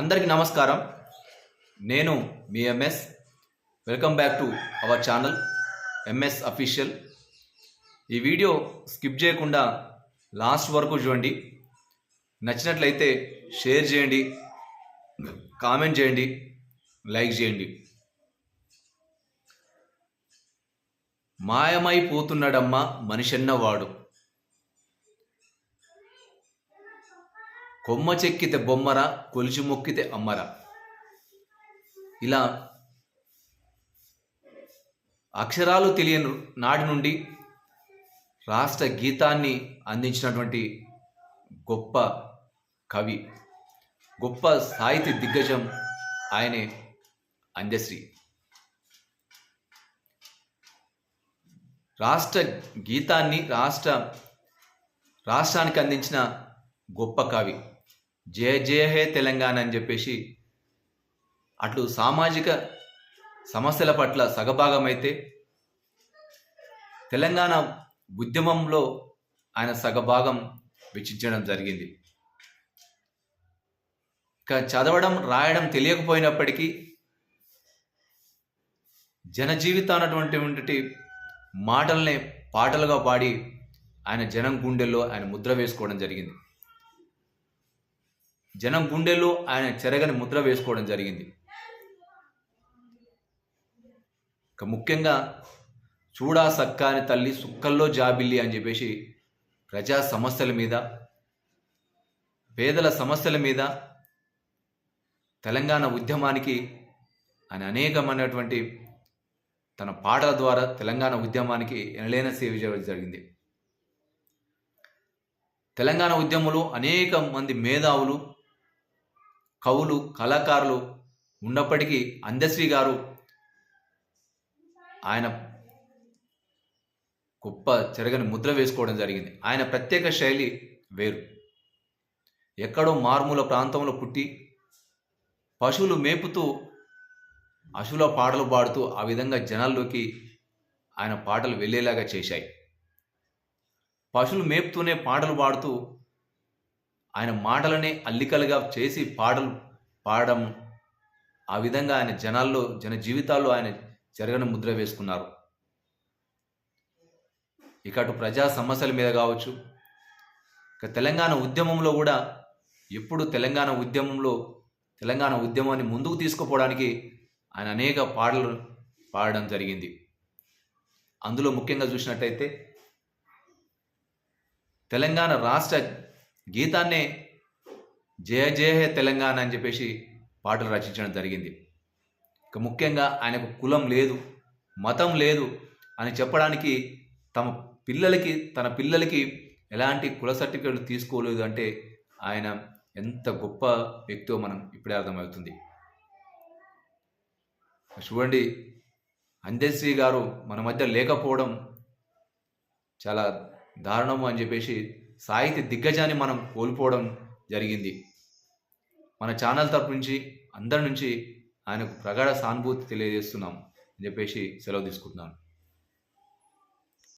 అందరికీ నమస్కారం. నేను మీ MS. Welcome back to our channel MS official. ఈ వీడియో స్కిప్ చేయకుండా లాస్ట్ వరకు చూడండి. నచ్చినట్లయితే షేర్ చేయండి కామెంట్ చేయండి లైక్ చేయండి. మాయమైపోతున్నాడమ్మా మనిషన్నవాడు. కొమ్మ చెక్కితే బొమ్మర కొలిచి మొక్కితే అమ్మర. ఇలా అక్షరాలు తెలియని నాటి నుండి రాష్ట్ర గీతాన్ని అందించినటువంటి గొప్ప కవి గొప్ప సాహితీ దిగ్గజం ఆయనే అంజశ్రీ రాష్ట్ర గీతాన్ని రాష్ట్ర రాష్ట్రానికి అందించిన గొప్ప కవి. జయ జయ హే తెలంగాణ అని చెప్పేసి అట్లు సామాజిక సమస్యల పట్ల సగభాగమైతే తెలంగాణ ఉద్యమంలో ఆయన సగభాగం వెచ్చించడం జరిగింది. ఇక చదవడం రాయడం తెలియకపోయినప్పటికీ జన జీవితానటువంటి మాటల్ని పాటలుగా పాడి ఆయన జనం గుండెల్లో ఆయన ముద్ర వేసుకోవడం జరిగింది. జనం గుండెల్లో ఆయన చెరగని ముద్ర వేసుకోవడం జరిగింది. ఇక ముఖ్యంగా చూడా సక్కాని తల్లి సుక్కల్లో జాబిల్లి అని చెప్పేసి ప్రజా సమస్యల మీద పేదల సమస్యల మీద తెలంగాణ ఉద్యమానికి ఆయన అనేకమైనటువంటి తన పాటల ద్వారా తెలంగాణ ఉద్యమానికి ఎనలేన సేవ చేయడం జరిగింది. తెలంగాణ ఉద్యమంలో అనేక మంది మేధావులు కవులు కళాకారులు ఉన్నప్పటికీ అందశ్రీ గారు ఆయన గొప్ప చెరగని ముద్ర వేసుకోవడం జరిగింది. ఆయన ప్రత్యేక శైలి వేరు. ఎక్కడో మారుమూల ప్రాంతంలో పుట్టి పశువులు మేపుతూ అశువుల పాటలు పాడుతూ ఆ విధంగా జనాల్లోకి ఆయన పాటలు వెళ్ళేలాగా చేశాయి. పశువులు మేపుతూనే పాటలు పాడుతూ ఆయన మాటలనే అల్లికలుగా చేసి పాటలు పాడడం ఆ విధంగా ఆయన జనాల్లో జన జీవితాల్లో ఆయన జరగని ముద్ర వేసుకున్నారు. ఇక అటు ప్రజా సమస్యల మీద కావచ్చు ఇక తెలంగాణ ఉద్యమంలో కూడా ఎప్పుడు తెలంగాణ ఉద్యమంలో తెలంగాణ ఉద్యమాన్ని ముందుకు తీసుకుపోవడానికి ఆయన అనేక పాటలు పాడడం జరిగింది. అందులో ముఖ్యంగా చూసినట్టయితే తెలంగాణ రాష్ట్ర గీతాన్నే జయ జయ హే తెలంగాణ అని చెప్పేసి పాటలు రచించడం జరిగింది. ఇక ముఖ్యంగా ఆయనకు కులం లేదు మతం లేదు అని చెప్పడానికి తమ పిల్లలకి తన పిల్లలకి ఎలాంటి కుల సర్టిఫికేట్లు తీసుకోలేదు అంటే ఆయన ఎంత గొప్ప వ్యక్తో మనం ఇప్పుడే అర్థమవుతుంది. చూడండి అంజశ్రీ గారు మన మధ్య లేకపోవడం చాలా దారుణము అని చెప్పేసి సాహిత్య దిగ్గజాన్ని మనం కోల్పోవడం జరిగింది. మన ఛానల్ తరపు నుంచి అందరి నుంచి ఆయనకు ప్రగాఢ సానుభూతి తెలియజేస్తున్నాం అని చెప్పేసి సెలవు తీసుకుంటున్నాను.